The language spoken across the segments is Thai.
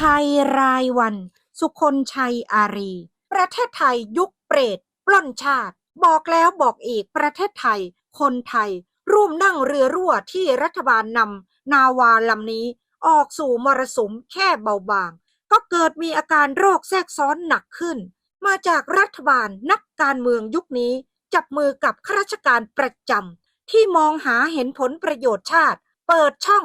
ภัยรายวัน สุคนชัยอารี ประเทศไทยยุคเปรต ปล้นชาติ บอกแล้วบอกอีกประเทศไทย คนไทย ร่วมนั่งเรือรั่วที่รัฐบาลนำนาวาลำนี้ ออกสู่มรสุมแค่เบาบาง ก็เกิดมีอาการโรคแทรกซ้อนหนักขึ้น มาจากรัฐบาลนักการเมืองยุคนี้ จับมือกับข้าราชการประจำที่มองหาเห็นผลประโยชน์ชาติ เปิดช่อง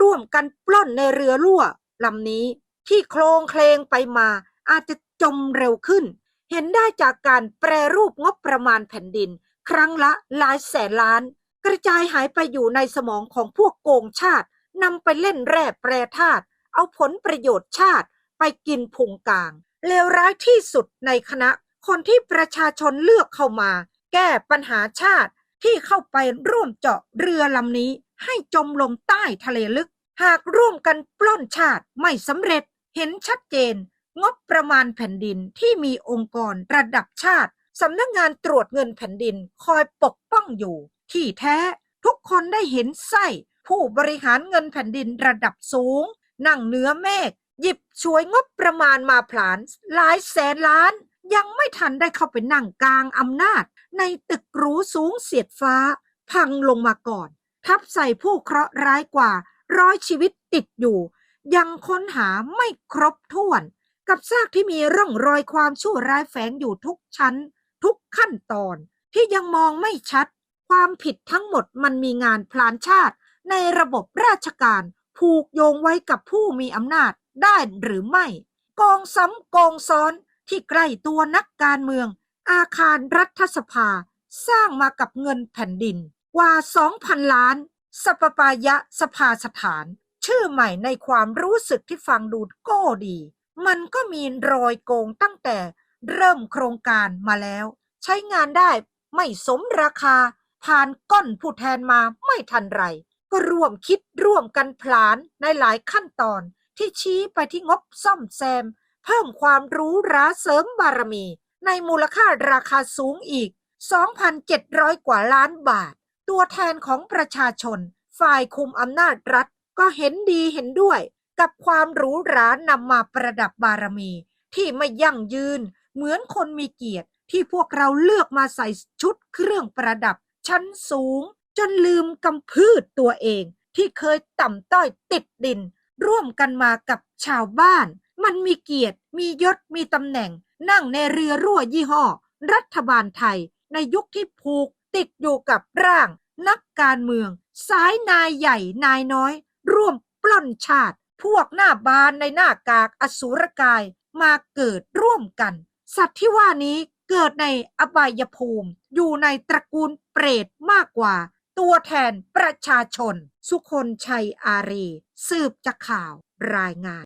ร่วมกันปล้นในเรือรั่วลำนี้ ที่โคลงเคลงไปมา อาจจะจมเร็วขึ้น เห็นได้จากการแปรรูปงบประมาณแผ่นดิน ครั้งละหลายแสนล้าน กระจายหายไปอยู่ในสมองของพวกโกงชาตินำไปเล่นแร่แปรธาตุเอาผลประโยชน์ชาติไปกินพุงกลางเลวร้ายที่สุดในคณะ คนที่ประชาชนเลือกเข้ามา แก้ปัญหาชาติที่เข้าไปร่วมเจาะเรือลำนี้ให้จมลงใต้ทะเลลึก หากร่วมกันปล้นชาติไม่สำเร็จ เห็นชัดเจน งบประมาณแผ่นดินที่มีองค์กรระดับชาติสำนักงานตรวจเงินแผ่นดินคอยปกป้องอยู่ ที่แท้ทุกคนได้เห็นไส้ผู้บริหารเงินแผ่นดินระดับสูง นั่งเนื้อเมฆหยิบช่วยงบประมาณมาผลาญหลายแสนล้าน ยังไม่ทันได้เข้าไปนั่งกลางอำนาจ ในตึกหรูสูงเสียดฟ้า พังลงมาก่อน ทับใส่ผู้เคราะห์ร้ายกว่า ร้อยชีวิตติดอยู่ ยังค้นหาไม่ครบถ้วน กับซากที่มีร่องรอยความชั่วร้ายแฝงอยู่ทุกชั้น ทุกขั้นตอน ที่ยังมองไม่ชัด ความผิดทั้งหมดมันมีงานพลานชาติ ในระบบราชการ ผูกโยงไว้กับผู้มีอำนาจได้หรือไม่ กองซ้ำกองซ้อนที่ใกล้ตัวนักการเมือง อาคารรัฐสภา สร้างมากับเงินแผ่นดิน กว่า 2,000 ล้านสปปายะสภาสถาน ชื่อใหม่ในความรู้สึกที่ฟังดูก็ดี มันก็มีรอยโกงตั้งแต่เริ่มโครงการมาแล้ว ใช้งานได้ไม่สมราคา ผ่านก้อนผู้แทนมาไม่ทันไร ก็ร่วมคิดร่วมกันพลานในหลายขั้นตอนที่ชี้ไปที่งบซ่อมแซม เพิ่มความรู้ราเสริมบารมี ในมูลค่าราคาสูงอีก 2,700 กว่าล้านบาท ตัวแทนของประชาชน ฝ่ายคุมอำนาจรัฐ ก็เห็นดีเห็นด้วยกับความหรูหรานำมาประดับบารมี ที่ไม่ยั่งยืน เหมือนคนมีเกียรติที่พวกเราเลือกมาใส่ชุดเครื่องประดับ ชั้นสูง จนลืมกำพืชตัวเอง ที่เคยต่ำต้อยติดดิน ร่วมกันมากับชาวบ้าน มันมีเกียรติ มียศมีตำแหน่ง นั่งในเรือรั่วยี่ห้อ รัฐบาลไทย ในยุคที่ผูกติดอยู่กับร่าง นักการเมือง สายนายใหญ่นายน้อย ร่วมปล้นชาติ พวกหน้าบานในหน้ากากอสูรกายมาเกิดร่วมกัน สัตว์ที่ว่านี้เกิดในอบายภูมิ อยู่ในตระกูลเปรตมากกว่า ตัวแทนประชาชน สุคนชัยอารี สืบจากข่าวรายงาน